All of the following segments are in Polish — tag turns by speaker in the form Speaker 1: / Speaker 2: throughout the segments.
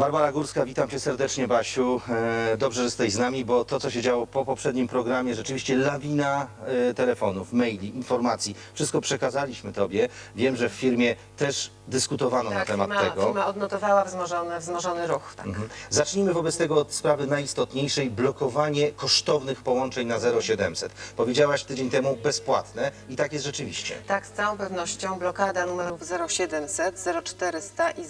Speaker 1: Barbara Górska, witam cię serdecznie, Basiu. E, Dobrze, że jesteś z nami, bo to, co się działo po poprzednim programie, rzeczywiście lawina e, telefonów, maili, informacji. Wszystko przekazaliśmy tobie. Wiem, że w firmie też dyskutowano na
Speaker 2: Tak,
Speaker 1: temat
Speaker 2: firma,
Speaker 1: tego.
Speaker 2: firma odnotowała wzmożony, wzmożony ruch. Tak.
Speaker 1: Mhm. Zacznijmy wobec tego od sprawy najistotniejszej, blokowanie kosztownych połączeń na 0700. Powiedziałaś tydzień temu bezpłatne i tak jest rzeczywiście.
Speaker 2: tak, z całą pewnością blokada numerów 0700, 0400 i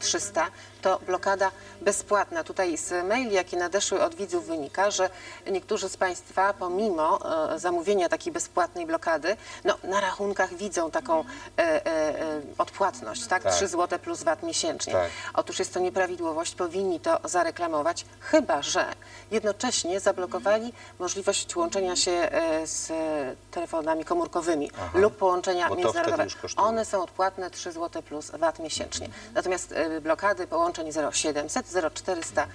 Speaker 2: 0300 to blokada bezpłatna. Tutaj z maili, jakie nadeszły od widzów wynika, że niektórzy z Państwa pomimo e, zamówienia takiej bezpłatnej blokady, no, na rachunkach widzą taką e, e, odpłatność, tak?
Speaker 1: Tak.
Speaker 2: 3 zł plus VAT miesięcznie.
Speaker 1: Tak.
Speaker 2: Otóż jest to nieprawidłowość, powinni to zareklamować, chyba że jednocześnie zablokowali możliwość łączenia się e, z telefonami komórkowymi lub połączenia międzynarodowe. One są odpłatne 3 zł plus VAT miesięcznie. Natomiast e, blokady połączeń 0700, 0400,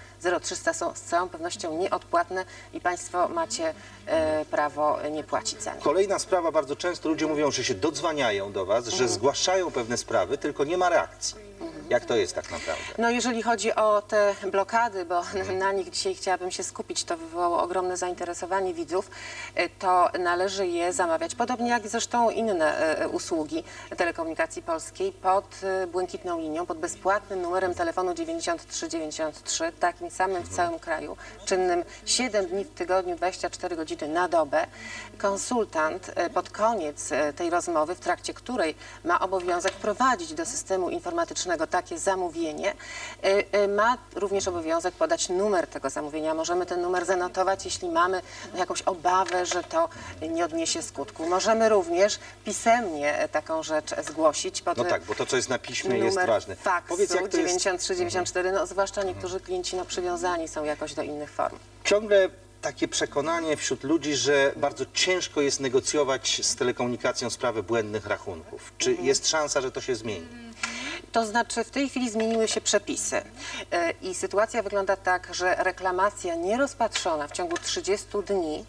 Speaker 2: 0300 są z całą pewnością nieodpłatne i Państwo macie e, prawo nie płacić za nie.
Speaker 1: Kolejna sprawa, bardzo często ludzie mówią, że się dodzwaniają do was, że zgłaszają pewne sprawy, tylko nie ma reakcji. Jak to jest tak naprawdę?
Speaker 2: No jeżeli chodzi o te blokady, bo na nich dzisiaj chciałabym się skupić, to wywołało ogromne zainteresowanie widzów, y, to należy je zamawiać, podobnie jak zresztą inne y, usługi telekomunikacji polskiej, pod y, błękitną linią, pod bezpłatnym numerem telefonu 9393, takim samym w całym kraju, czynnym 7 dni w tygodniu, 24 godziny na dobę. Konsultant y, pod koniec y, tej rozmowy, w trakcie której ma obowiązek wprowadzić do systemu informatycznego takie zamówienie, y, y, ma również obowiązek podać numer tego zamówienia. Możemy ten numer zanotować, jeśli mamy jakąś obawę, że to nie odniesie skutku. Możemy również pisemnie e, taką rzecz zgłosić pod
Speaker 1: No tak, bo to, co jest na piśmie, jest ważne.
Speaker 2: faksu
Speaker 1: Powiedz, jak to jest
Speaker 2: 93 94, no zwłaszcza niektórzy klienci no, przywiązani są jakoś do innych form.
Speaker 1: ciągle takie przekonanie wśród ludzi, że bardzo ciężko jest negocjować z telekomunikacją sprawę błędnych rachunków. Czy
Speaker 2: Mhm.
Speaker 1: jest szansa, że to się zmieni?
Speaker 2: To znaczy w tej chwili zmieniły się przepisy. E, i sytuacja wygląda tak, że reklamacja nierozpatrzona w ciągu 30 dni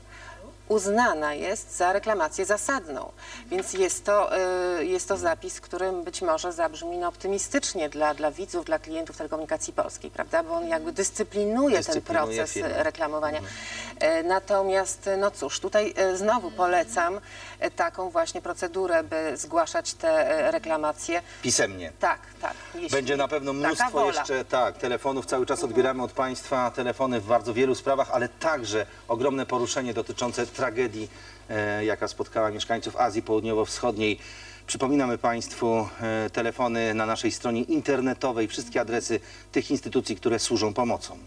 Speaker 2: uznana jest za reklamację zasadną. Więc jest to, e, jest to zapis, który być może zabrzmi no, optymistycznie dla, dla widzów, dla klientów telekomunikacji polskiej, prawda? Bo on jakby dyscyplinuje,
Speaker 1: Dyscyplinuje
Speaker 2: ten proces e, reklamowania. E, Natomiast, no cóż, tutaj znowu polecam taką właśnie procedurę, by zgłaszać te reklamacje.
Speaker 1: Pisemnie.
Speaker 2: Tak, tak. jeśli
Speaker 1: Będzie na pewno
Speaker 2: taka
Speaker 1: mnóstwo
Speaker 2: wola.
Speaker 1: jeszcze tak, telefonów. Cały czas odbieramy od Państwa telefony w bardzo wielu sprawach, ale także ogromne poruszenie dotyczące tragedii, e, jaka spotkała mieszkańców Azji Południowo-Wschodniej. Przypominamy Państwu e, telefony na naszej stronie internetowej, wszystkie adresy tych instytucji, które służą pomocą.